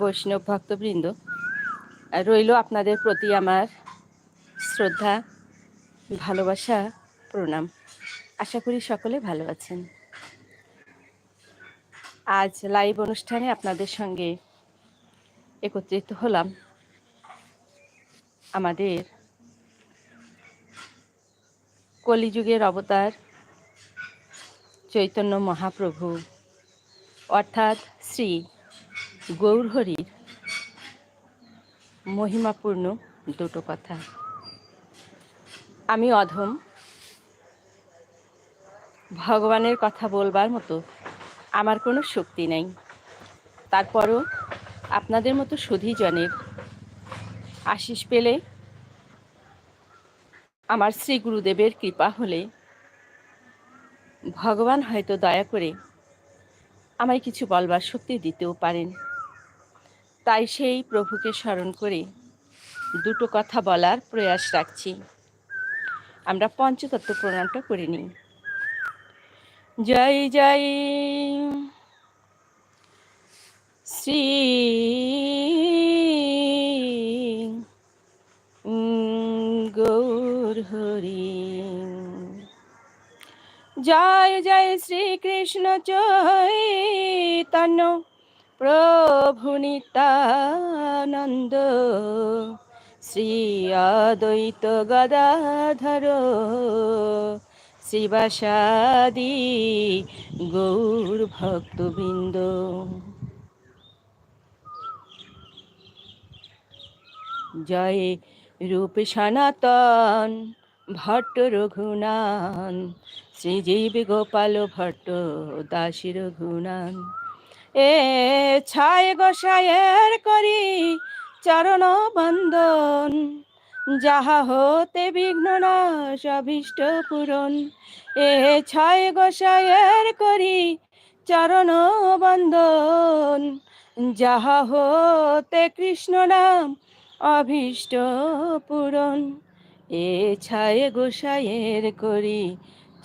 বৈষ্ণব ভক্তবৃন্দ, রইল আপনাদের প্রতি আমার শ্রদ্ধা, ভালোবাসা, প্রণাম। আশা করি সকলে ভালো আছেন। আজ লাইভ অনুষ্ঠানে আপনাদের সঙ্গে একত্রিত হলাম আমাদের কলিযুগের অবতার চৈতন্য মহাপ্রভু, অর্থাৎ শ্রী গৌরহরির মহিমাপূর্ণ দুটো কথা। আমি অধম। ভগবানের কথা বলবার মতো আমার কোনো শক্তি নেই। তারপরও আপনাদের মতো সুধীজনের আশিস পেলে আমার শ্রী গুরুদেবের কৃপা হলে ভগবান হয়তো দয়া করে আমায় কিছু বলবার শক্তি দিতেও পারেন। তাই সেই প্রভুকে স্মরণ করে। দুটো কথা বলার প্রয়াস রাখছি। আমরা পঞ্চতত্ত্ব প্রণামটা করে নিই। জয় জয় শ্রী গৌর হরি। জয় জয় শ্রীকৃষ্ণ চৈতন্য প্রভু নিতানন্দ শ্রী অদ্বৈত গদাধর শিবাসাদি গৌর ভক্তবৃন্দ জয় রূপ সনাতন ভট্ট রঘুনান শ্রীজীব গোপাল ভট্ট দাসী রঘুনান এ ছায় গোসায়ের করি চরণ বন্দন। যাহা হতে বিঘ্ন নাশ, অভীষ্ট পূরণ। এ ছয় গোসায়ের করি চরণ বন্দন। যাহা হতে কৃষ্ণ নাম, অভীষ্ট পূরণ। এ ছায় গোসায়ের করি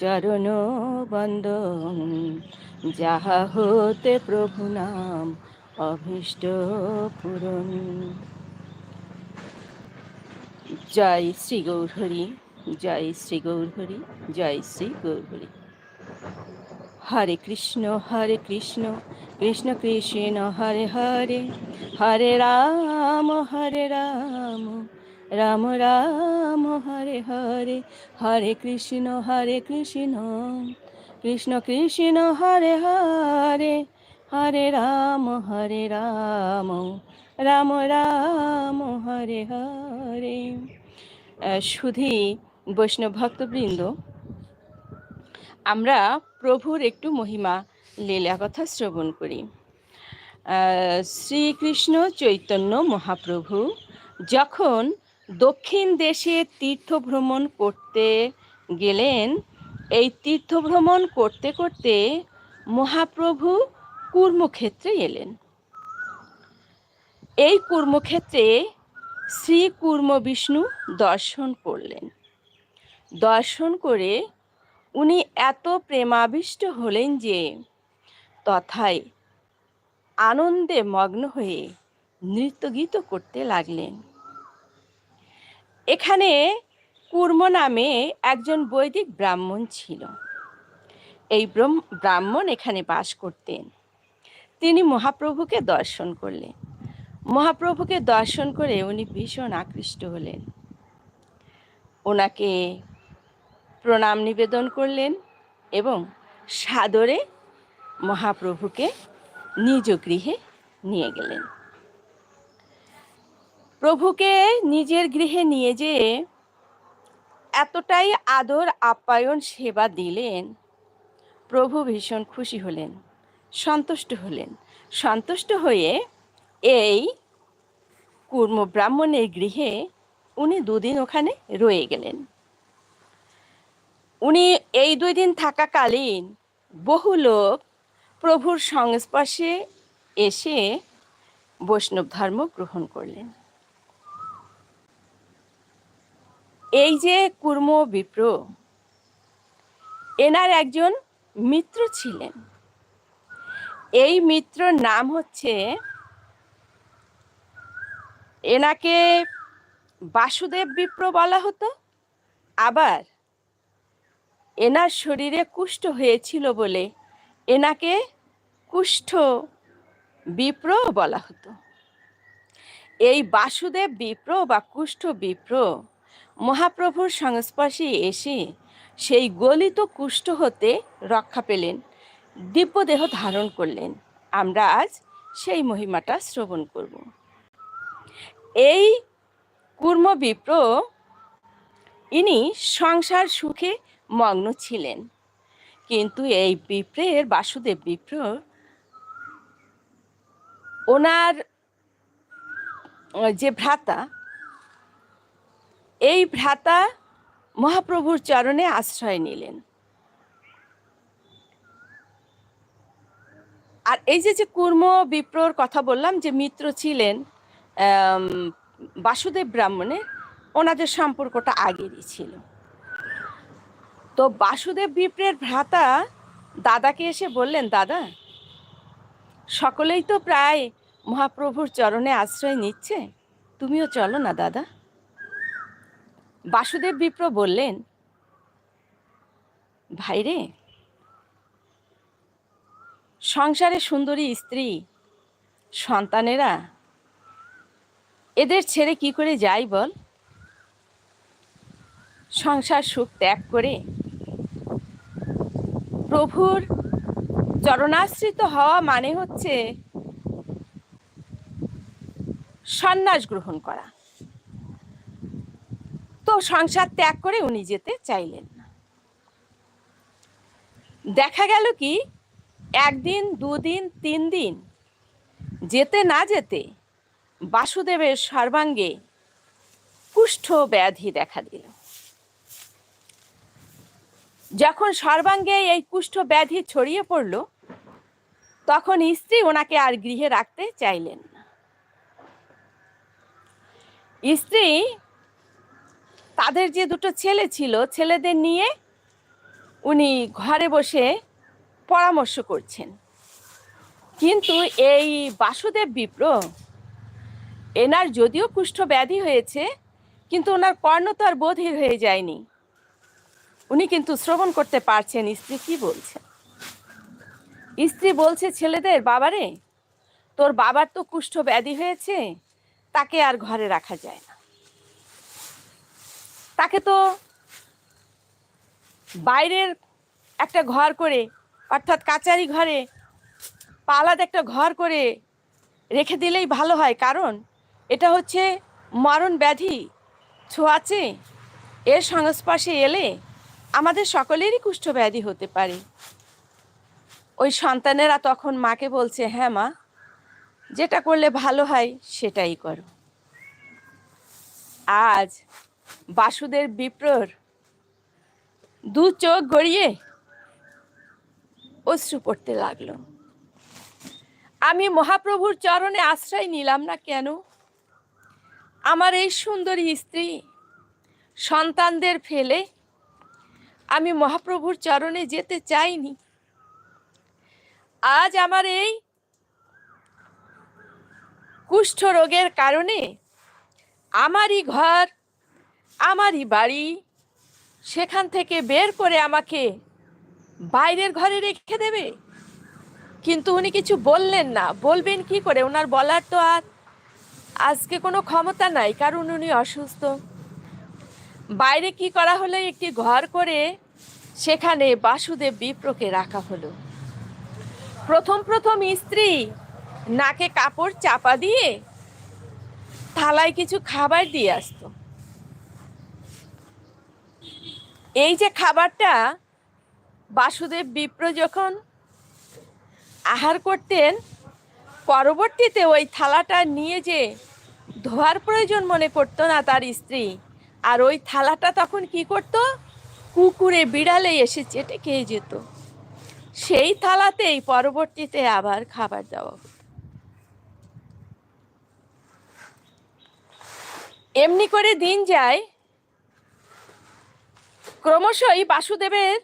চরণ বন্দন। যাহা হতে প্রভু নাম, অভীষ্ট পূরণ। জয় শ্রী গৌরহরি, জয় শ্রী গৌরহরি, জয় শ্রী গৌরহরি। হরে কৃষ্ণ হরে কৃষ্ণ কৃষ্ণ কৃষ্ণ, হরে হরে হরে রাম হরে রাম। রাম রাম, হরে হরে হরে কৃষ্ণ হরে কৃষ্ণ কৃষ্ণ কৃষ্ণ, হরে হরে হরে রাম হরে রাম রাম রাম, হরে হরে। সুধী বৈষ্ণব ভক্তবৃন্দ, আমরা প্রভুর একটু মহিমা লীলা কথা শ্রবণ করি। শ্রীকৃষ্ণ চৈতন্য মহাপ্রভু যখন দক্ষিণ দেশে তীর্থ ভ্রমণ করতে গেলেন। এই তীর্থ ভ্রমণ করতে করতে মহাপ্রভু কর্মক্ষেত্রে এলেন। এই কর্মক্ষেত্রে শ্রী কুর্ম বিষ্ণু দর্শন করলেন। দর্শন করে উনি এত প্রেমাবিষ্ট হলেন যে তথায় আনন্দে মগ্ন হয়ে নৃত্যগীত করতে লাগলেন। এখানে কুর্ম নামে একজন বৈদিক ব্রাহ্মণ ছিল। এই ব্রাহ্মণ এখানে বাস করতেন। তিনি মহাপ্রভুকে দর্শন করলেন। মহাপ্রভুকে দর্শন করে উনি ভীষণ আকৃষ্ট হলেন। ওনাকে প্রণাম নিবেদন করলেন এবং সাদরে মহাপ্রভুকে নিজ গৃহে নিয়ে গেলেন। প্রভুকে নিজের গৃহে নিয়ে যেয়ে এতটাই আদর আপ্যায়ন সেবা দিলেন, প্রভু ভীষণ খুশি হলেন, সন্তুষ্ট হলেন। সন্তুষ্ট হয়ে এই কুর্ম ব্রাহ্মণের গৃহে উনি দুদিন ওখানে রয়ে গেলেন। উনি এই দুই দিন থাকাকালীন বহু লোক প্রভুর সংস্পর্শে এসে বৈষ্ণব ধর্ম গ্রহণ করলেন। এই যে কুর্ম বিপ্র, এনার একজন মিত্র ছিলেন। এই মিত্রর নাম হচ্ছে এনাকে বাসুদেব বিপ্র বলা হতো। আবার এনার শরীরে কুষ্ঠ হয়েছিল বলে এনাকে কুষ্ঠ বিপ্র বলা হতো। এই বাসুদেব বিপ্র বা কুষ্ঠ বিপ্র মহাপ্রভুর সংস্পর্শে এসে সেই গলিত কুষ্ঠ হতে রক্ষা পেলেন, দিব্যদেহ ধারণ করলেন। আমরা আজ সেই মহিমাটা শ্রবণ করব। এই কুর্ম বিপ্র ইনি সংসার সুখে মগ্ন ছিলেন। কিন্তু এই বিপ্রের বাসুদেব বিপ্র ওনার যে ভ্রাতা এই ভ্রাতা মহাপ্রভুর চরণে আশ্রয় নিলেন। আর এই যে যে কুর্ম বিপ্রর কথা বললাম, যে মিত্র ছিলেন বাসুদেব ব্রাহ্মণের ওনাদের সম্পর্কটা আগেরই ছিল। তো বাসুদেব বিপ্রের ভ্রাতা দাদাকে এসে বললেন, দাদা, সকলেই তো প্রায় মহাপ্রভুর চরণে আশ্রয় নিচ্ছে। তুমিও চলো না, দাদা। বাসুদেব বিপ্র বললেন ভাইরে সংসারে সুন্দরী স্ত্রী, সন্তানেরা, এদের ছেড়ে কি করে যাই বল? সংসার সুখ ত্যাগ করে প্রভুর চরণাশ্রিত হওয়া মানে হচ্ছে সন্ন্যাস গ্রহণ করা। তো সংসার ত্যাগ করে উনি যেতে চাইলেন না। দেখা গেল কি, একদিন, দুদিন তিন দিন যেতে না যেতে বাসুদেবের সর্বাঙ্গে কুষ্ঠ ব্যাধি দেখা দিল। যখন সর্বাঙ্গে এই কুষ্ঠ ব্যাধি ছড়িয়ে পড়ল, তখন স্ত্রী ওনাকে আর গৃহে রাখতে চাইলেন না। স্ত্রী তাদের যে দুটো ছেলে ছিল, ছেলেদের নিয়ে উনি ঘরে বসে পরামর্শ করছেন। কিন্তু এই বাসুদেব বিপ্র, এনার যদিও কুষ্ঠ ব্যাধি হয়েছে, কিন্তু ওনার কর্ণ তো আর বোধির হয়ে যায়নি। উনি কিন্তু শ্রবণ করতে পারছেন, স্ত্রী কি বলছে? স্ত্রী বলছে, ছেলেদের, বাবারে, তোর বাবার তো কুষ্ঠ ব্যাধি হয়েছে, তাকে আর ঘরে রাখা যায় না। তাকে তো বাইরের একটা ঘর করে, অর্থাৎ কাচারি ঘরে পালাদ একটা ঘর করে রেখে দিলেই ভালো হয়। কারণ এটা হচ্ছে মরণ ব্যাধি। ছোঁয়াচে এর সংস্পর্শে এলে আমাদের সকলেরই কুষ্ঠ ব্যাধি হতে পারে। ওই সন্তানেরা তখন মাকে বলছে হ্যাঁ মা, যেটা করলে ভালো হয় সেটাই করো। আজ বাসুদের বিপ্রর দু চোখ গড়িয়ে অশ্রু পড়তে লাগল। আমি মহাপ্রভুর চরণে আশ্রয় নিলাম না কেন? আমার এই সুন্দরী স্ত্রী সন্তানদের ফেলে আমি মহাপ্রভুর চরণে যেতে চাইনি। আজ আমার এই কুষ্ঠ রোগের কারণে আমারই ঘর আমারই বাড়ি। সেখান থেকে বের করে আমাকে বাইরের ঘরে রেখে দেবে? কিন্তু উনি কিছু বললেন না। বলবেন কি করে? ওনার বলার তো আর আজকে কোনো ক্ষমতা নাই, কারণ উনি অসুস্থ। বাইরে কি করা হলো? একটি ঘর করে সেখানে বাসুদেব বিপ্রকে রাখা হলো। প্রথম প্রথম স্ত্রী নাকে কাপড় চাপা দিয়ে থালায় কিছু খাবার দিয়ে আসতো। এই যে খাবারটা বাসুদেব বিপ্র যখন আহার করতেন, পরবর্তীতে ওই থালাটা নিয়ে যে ধোয়ার প্রয়োজন মনে করতো না তার স্ত্রী, আর ওই থালাটা তখন কি করতো? কুকুরে বিড়ালে এসে চেটে খেয়ে যেত। সেই থালাতেই পরবর্তীতে আবার খাবার দেওয়া হতো। এমনি করে দিন যায় ক্রমশই বাসুদেবের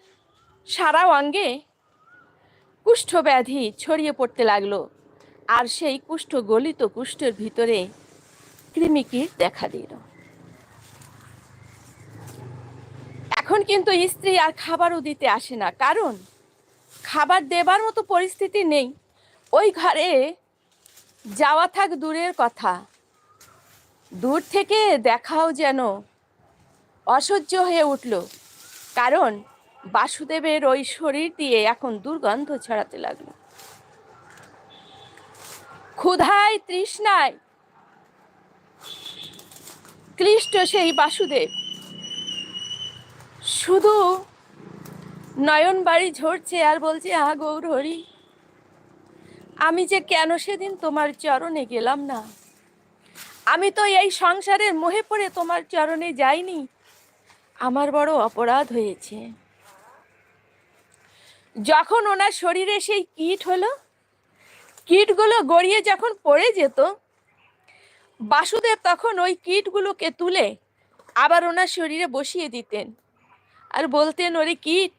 সারা অঙ্গে কুষ্ঠ ব্যাধি ছড়িয়ে পড়তে লাগল। আর সেই কুষ্ঠ গলিত কুষ্ঠের ভিতরে কৃমিকির দেখা দিল। এখন কিন্তু স্ত্রী আর খাবারও দিতে আসে না। কারণ খাবার দেবার মতো পরিস্থিতি নেই। ওই ঘরে যাওয়া থাক দূরের কথা। দূর থেকে দেখাও যেন অসহ্য হয়ে উঠল। কারণ বাসুদেবের ওই শরীর দিয়ে এখন দুর্গন্ধ ছড়াতে লাগল। ক্ষুধায় তৃষ্ণায় ক্লিষ্ট সেই বাসুদেব। শুধু নয়ন বাড়ি ঝরছে আর বলছে আ গৌর হরি আমি যে কেন সেদিন তোমার চরণে গেলাম না? আমি তো এই সংসারের মোহে পড়ে তোমার চরণে যাইনি। আমার বড় অপরাধ হয়েছে। যখন ওনার শরীরে সেই কীট হলো, কীটগুলো গড়িয়ে যখন পড়ে যেত, বাসুদেব তখন ওই কীটগুলোকে তুলে আবার ওনার শরীরে বসিয়ে দিতেন আর বলতেন, ওরে কীট,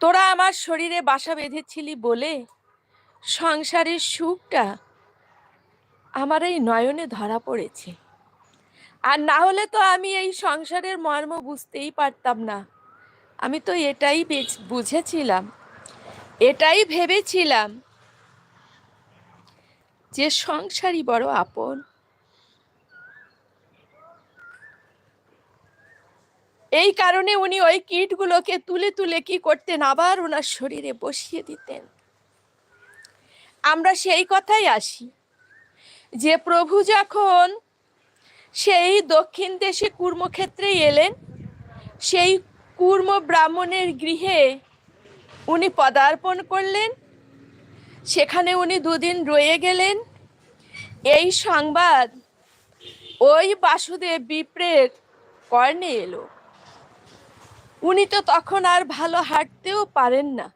তোরা আমার শরীরে বাসা বেঁধেছিলি বলে সংসারের সুখটা আমার এই নয়নে ধরা পড়েছে। আর না হলে তো আমি এই সংসারের মর্ম বুঝতেই পারতাম না। আমি তো এটাই বুঝেছিলাম। এটাই ভেবেছিলাম যে সংসারই বড় আপন। এই কারণে উনি ওই কীটগুলোকে তুলে তুলে কি করতেন, আবার ওনার শরীরে বসিয়ে দিতেন। আমরা সেই কথাই আসি যে প্রভু যখন সেই দক্ষিণ দেশে কর্মক্ষেত্রে এলেন। সেই কুর্ম ব্রাহ্মণের গৃহে উনি পদার্পণ করলেন। সেখানে উনি দুদিন রয়ে গেলেন। এই সংবাদ ওই বাসুদেব বিপ্রের কর্ণে এলো। উনি তো তখন আর ভালো হাঁটতেও পারেন না।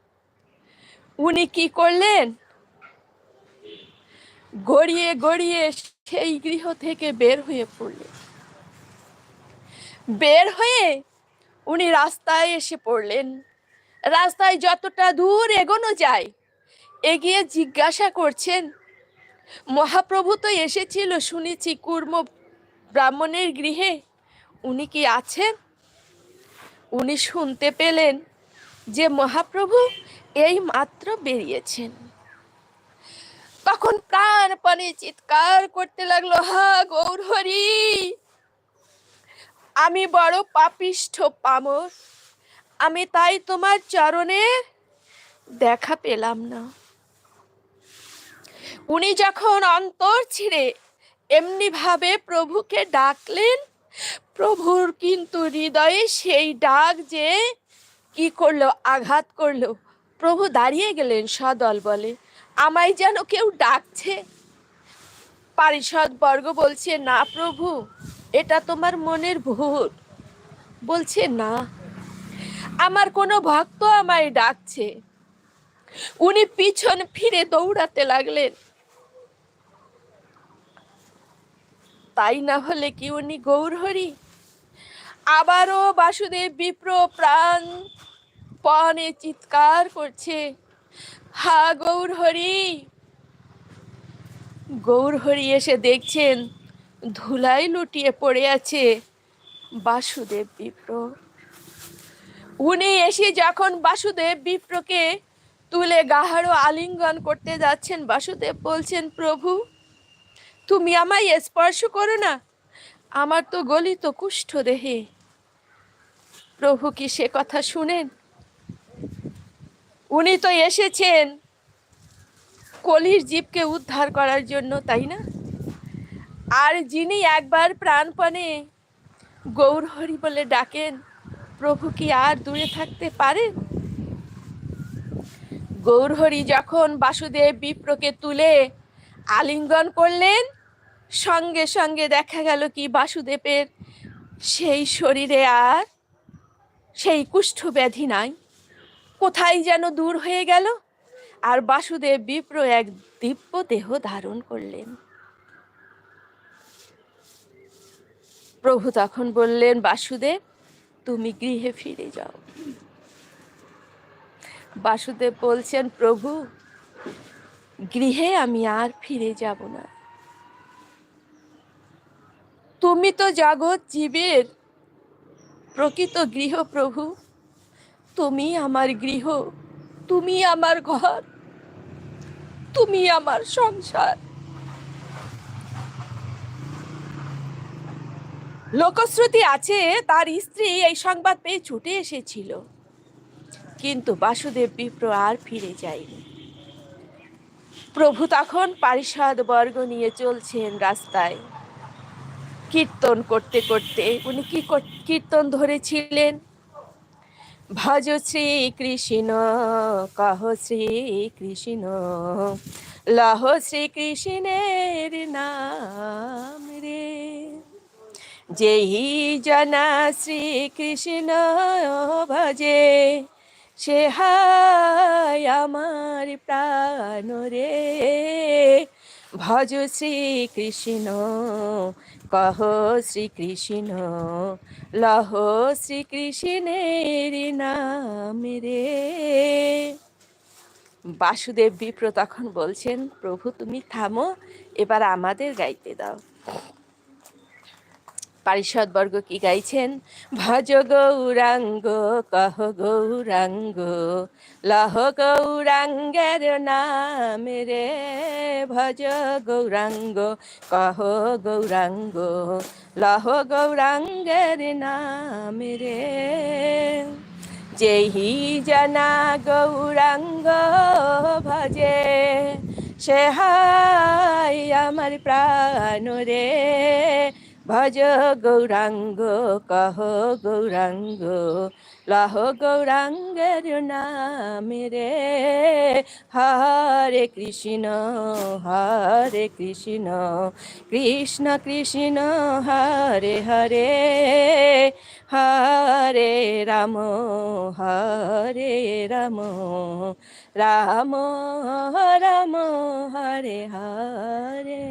উনি কি করলেন? গড়িয়ে গড়িয়ে সেই গৃহ থেকে বের হয়ে পড়লেন বের হয়ে উনি রাস্তায় এসে পড়লেন। রাস্তায় যতটা দূর এগোনো যায়, এগিয়ে জিজ্ঞাসা করছেন, মহাপ্রভু তো এসেছিল শুনেছি কুর্ম ব্রাহ্মণের গৃহে। উনি কি আছেন? উনি শুনতে পেলেন যে মহাপ্রভু এই মাত্র বেরিয়েছেন। তখন প্রাণপণে চিৎকার করতে লাগল, হা গৌর হরি আমি বড় পাপিষ্ঠ পামর। আমি তাই তোমার চরণে দেখা পেলাম না। উনি যখন অন্তর ছিঁড়ে এমনি ভাবে প্রভুকে ডাকলেন, প্রভুর কিন্তু হৃদয়ে সেই ডাক যে কি করল, আঘাত করল, প্রভু দাঁড়িয়ে গেলেন সদল বলে। আমায় যেন কেউ ডাকছে। পারিষদ বর্গ বলছে, না প্রভু, এটা তোমার মনের ভুল। বলছে, না, আমার কোনো ভক্ত আমায় ডাকছে। উনি পিছন ফিরে দৌড়াতে লাগলেন। তাই না হলে কি উনি গৌরহরি? আবারও বাসুদেব বিপ্র প্রাণ পণে চিৎকার করছে। হা গৌরহরি গৌরহরি এসে দেখছেন, ধুলাই লুটিয়ে পড়ে আছে বাসুদেব বিপ্র। উনি এসে যখন বাসুদেব বিপ্রকে তুলে গাহারো আলিঙ্গন করতে যাচ্ছেন, বাসুদেব বলছেন, প্রভু, তুমি আমায় স্পর্শ করো না। আমার তো গলিত কুষ্ঠ দেহে। প্রভু কি সে কথা শুনেন? উনি তো এসেছেন কলির জীবকে উদ্ধার করার জন্য, তাই না? আর যিনি একবার প্রাণপণে গৌরহরি বলে ডাকেন, প্রভু কি আর দূরে থাকতে পারেন গৌরহরি যখন বাসুদেব বিপ্রকে তুলে আলিঙ্গন করলেন, সঙ্গে সঙ্গে দেখা গেল কি বাসুদেবের সেই শরীরে আর সেই কুষ্ঠ ব্যাধি নাই। কোথায় যেন দূর হয়ে গেল। আর বাসুদেব বিপ্র এক দিব্য দেহ ধারণ করলেন। প্রভু তখন বললেন, বাসুদেব, তুমি গৃহে ফিরে যাও। বাসুদেব বলছেন, প্রভু, গৃহে আমি আর ফিরে যাব না। তুমি তো জগৎ জীবের প্রকৃত গৃহ প্রভু। তুমি আমার গৃহ, তুমি আমার ঘর, তুমি আমার সংসার। লোকশ্রুতি আছে, তার স্ত্রী এই সংবাদ পেয়ে ছুটে এসেছিল। কিন্তু বাসুদেব বিপ্র আর ফিরে যায়নি। প্রভু তখন পারিষদ বর্গ নিয়ে চলছেন রাস্তায়। কীর্তন করতে করতে উনি কি কর- কীর্তন ধরেছিলেন? ভজ শ্রী কৃষ্ণ কহ শ্রী কৃষ্ণ লহ শ্রী কৃষ্ণের নাম রে। যেই জনা শ্রী কৃষ্ণ ভজে, সে হায় আমার প্রাণ রে। ভজ শ্রীকৃষ্ণ, কহ শ্রীকৃষ্ণ, লহ শ্রীকৃষ্ণের নাম রে। বাসুদেব বিপ্র তখন বলছেন, প্রভু, তুমি থামো, এবার আমাদের গাইতে দাও। পারিষদ বর্গ কি গাইছেন? ভজ গৌরাঙ্গ, কহ গৌরাঙ্গ, লহ গৌরাঙ্গের নাম রে। ভজ গৌরাঙ্গ, কহ গৌরাঙ্গ, লহ গৌরাঙ্গের নাম রে। যেহি জনা গৌরাঙ্গ ভজে সে হাই আমার প্রাণ রে। ভজ গৌরাঙ্গ কহ গৌরাঙ্গ লহ গৌরাঙ্গের নাম রে হরে কৃষ্ণ হরে কৃষ্ণ কৃষ্ণ কৃষ্ণ হরে হরে হরে রাম হরে রাম রাম রাম হরে হরে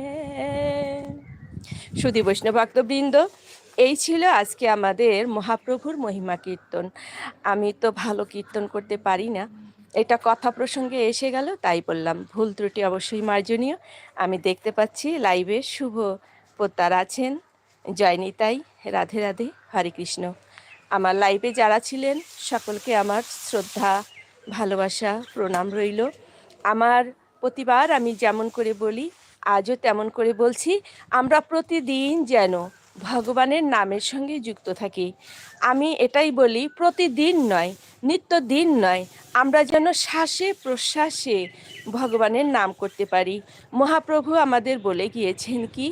সুধী বৈষ্ণব ভক্তবৃন্দ, এই ছিল আজকে আমাদের মহাপ্রভুর মহিমা কীর্তন। আমি তো ভালো কীর্তন করতে পারি না। এটা কথা প্রসঙ্গে এসে গেল, তাই বললাম, ভুল ত্রুটি অবশ্যই মার্জনীয়। আমি দেখতে পাচ্ছি লাইভে শুভ পোতার আছেন জয়নিতাই রাধে রাধে, হরে কৃষ্ণ। আমার লাইভে যারা ছিলেন, সকলকে আমার শ্রদ্ধা, ভালোবাসা, প্রণাম রইল। আমার প্রতিবার আমি যেমন করে বলি আজও তেমন করে বলছি, আমরা প্রতিদিন যেন ভগবানের নামের সঙ্গে যুক্ত থাকি। আমি এটাই বলি, প্রতিদিন নয় নিত্য দিন নয়, আমরা যেন শ্বাসে প্রশ্বাসে ভগবানের নাম করতে পারি। মহাপ্রভু আমাদের বলে গিয়েছেন কি,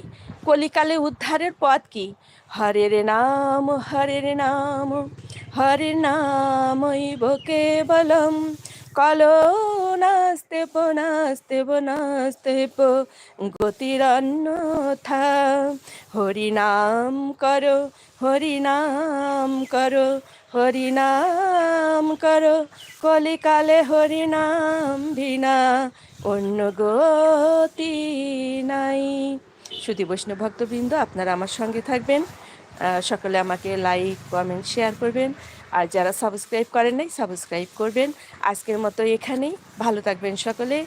কলিকালে উদ্ধারের পথ কি? হরের নাম হরের নাম, হরের নামই কেবলম। কলো নাস্তে প নাস্তে প নাস্তে প গতিরন্যথা হরিনাম করো হরিনাম করো হরিনাম করো, কলিকালে হরিনাম ভিনা অন্য গতি নাই। সুধী বৈষ্ণব ভক্তবৃন্দ, আপনারা আমার সঙ্গে থাকবেন। সকলে আমাকে লাইক কমেন্ট শেয়ার করবেন। আর যারা সাবস্ক্রাইব করেন নাই, সাবস্ক্রাইব করবেন। আজকের মতো এখানেই। ভালো থাকবেন সকলে।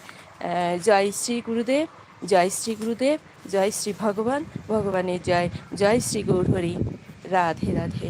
জয় শ্রী গুরুদেব, জয় শ্রী গুরুদেব, জয় শ্রী ভগবান, ভগবানের জয় জয় শ্রী গৌরহরি রাধে রাধে।